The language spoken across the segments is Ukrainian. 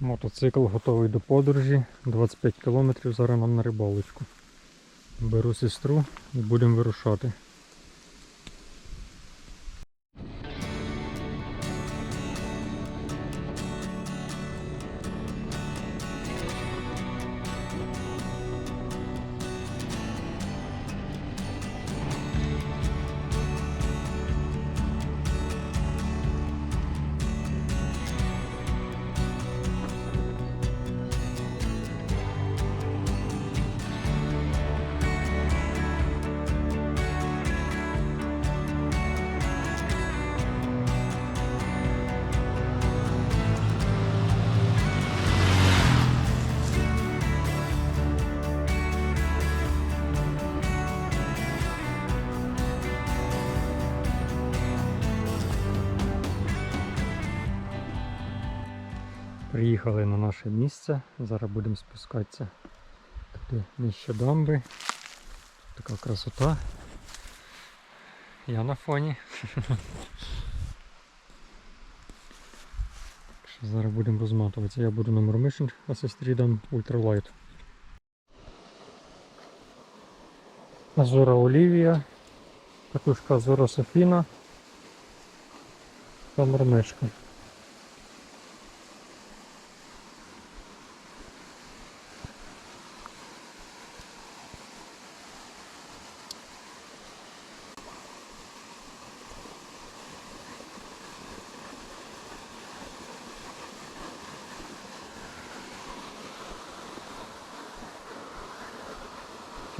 Мотоцикл готовий до подорожі. 25 км зараз нам на рибалочку. Беру сестру і будемо вирушати. Приїхали на наше місце. Зараз будемо спускатися туди нижче дамби. Така красота. Я на фоні. Зараз будемо розматуватися. Я буду на Мурмишин, а сестрі дам ультралайт. Азора Олівія, катушка Азора Софіна та мурмишка.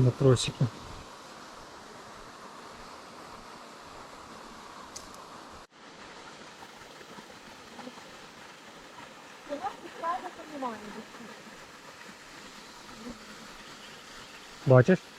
смотрю на тросики. Бачиш?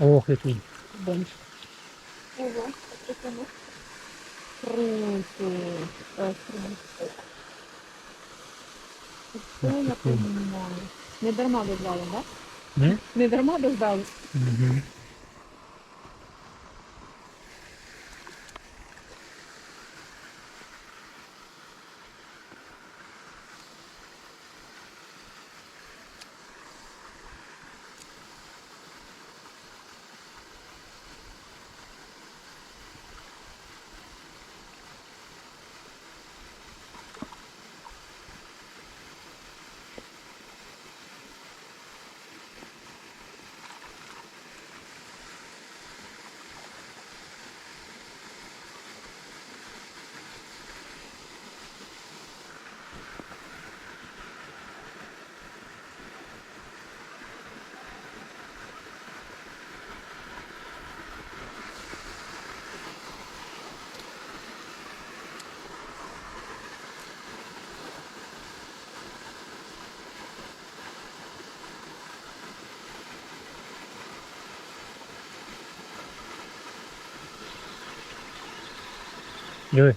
Ох, який. Бомж. Ого, а оно? Круто. Так. Це я понимаю. Не дарма дозвали, да? Не? Дарма дождали. Угу. Диви.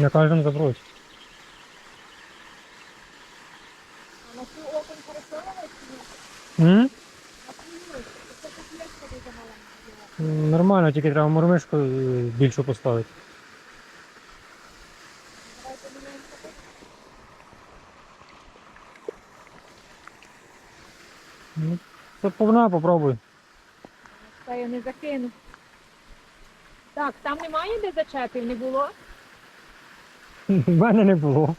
Забрось. На цю окон пересовували чи ні? М? На цю ні. Це тут є сходи замаленькі. Нормально, тільки треба мормишку е, більшу поставити. Ну, Це повна, попробуй. Та я не закину. Так, там немає де зачепів, не було? У мене не було.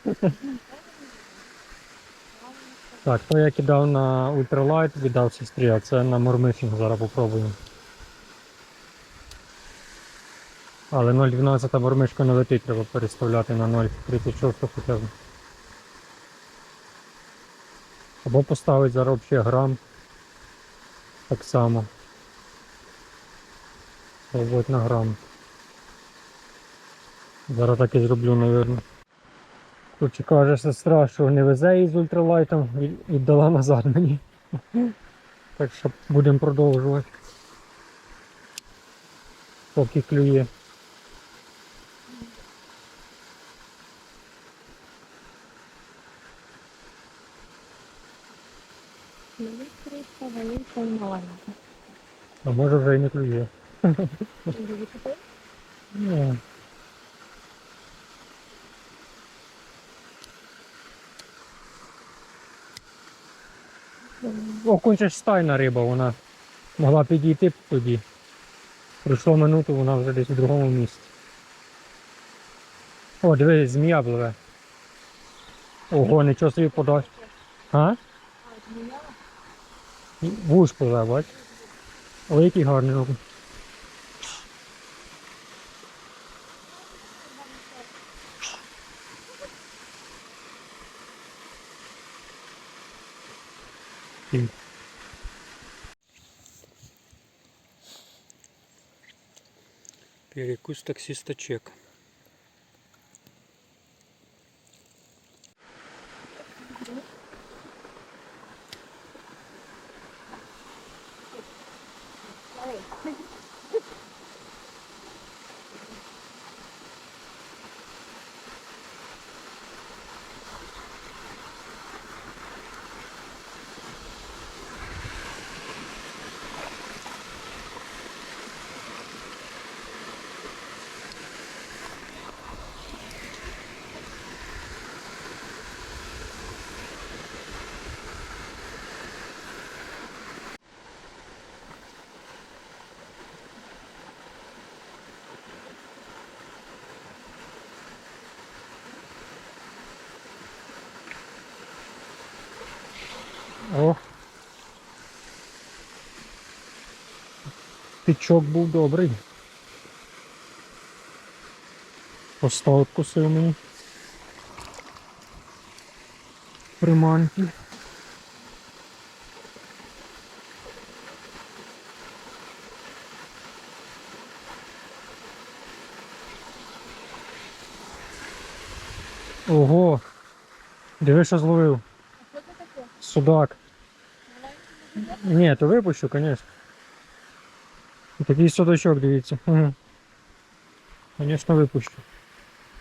Так, то я кидав на ультралайт, віддав сестрі, а це на мормишинг зараз попробуємо. Але 0,12 мормишка не летить, треба переставляти на 0,36 хоча б. Або поставити зараз взагалі грам. Так само. Пробувати на грам. Зараз так і зроблю, мабуть. Коротше, каже сестра, що не везе її з ультралайтом і віддала назад мені. Так що будемо продовжувати. Поки клює. А може вже і не клює. Ні. Окунь ж стайна риба, вона могла підійти б тоді. Пройшло минуту, вона вже десь в другому місці. О, дивись, змія пливе. Ого, нічого собі подасть. А? Вуш пливе, бач. Який гарний окунь. Перекус таксиста чек. О. Тичок був добрий. Постав кусив мені. Приманки. Ого! Диви, що зловив. Судак. Ні, то випущу, звісно. Такий судачок, дивіться. Звісно, випущу.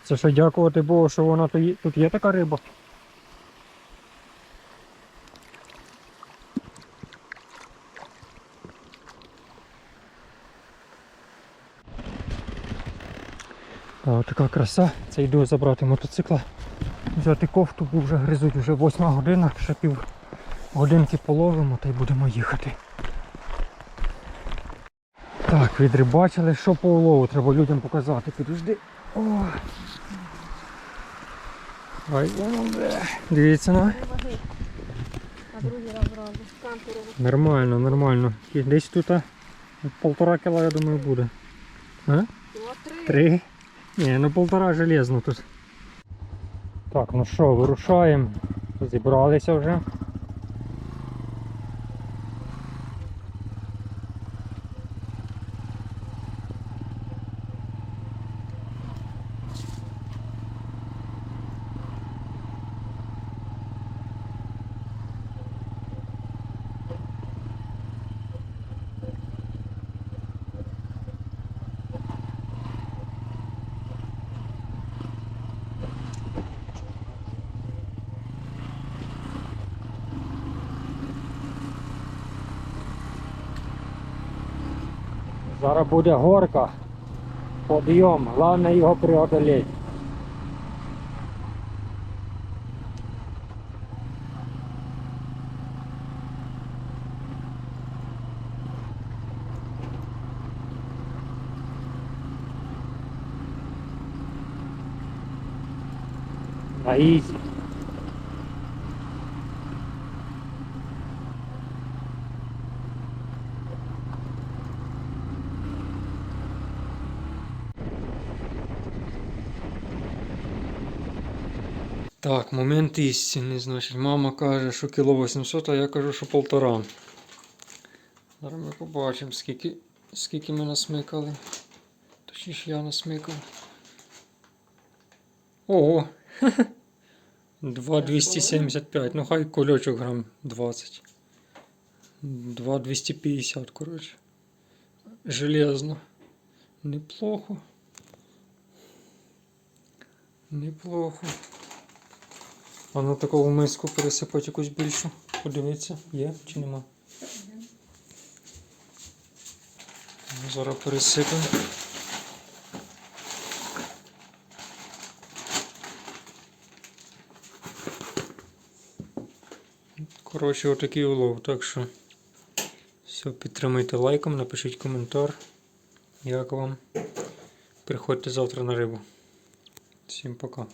Це ще дякувати Богу, що вона тут є така риба. А, така краса. Це йду забрати мотоцикла. Взяти кофту, бо вже гризуть вже 8 година, ще пів годинки половимо та й будемо їхати. Так, відрибачили, що по улову, треба людям показати. Підожди. О. Ай. Дивіться на. Кантерово. Нормально, нормально. Десь тут полтора кіла, я думаю, буде. А? Три? Ні, ну полтора железно тут. Так, ну що, вирушаємо. Зібралися вже. Зараз буде горка. Подйом. Головне його преодолеть. На. Так, момент істини, значить, мама каже, що кіло 800, а я кажу, що полтора. Зараз ми побачимо, скільки, скільки ми насмикали. Точніше, я насмикав. Ого! 2,275. Ну хай кольочок грам 20. 2,250, коротше. Железно. Неплохо. Неплохо. А на таку миску пересипати якусь більшу. Подивіться, є чи нема. Ну, Зараз пересипемо. Коротше, отакий улов. Так що все, підтримайте лайком, напишіть коментар. Як вам. Приходьте завтра на рибу. Всім пока.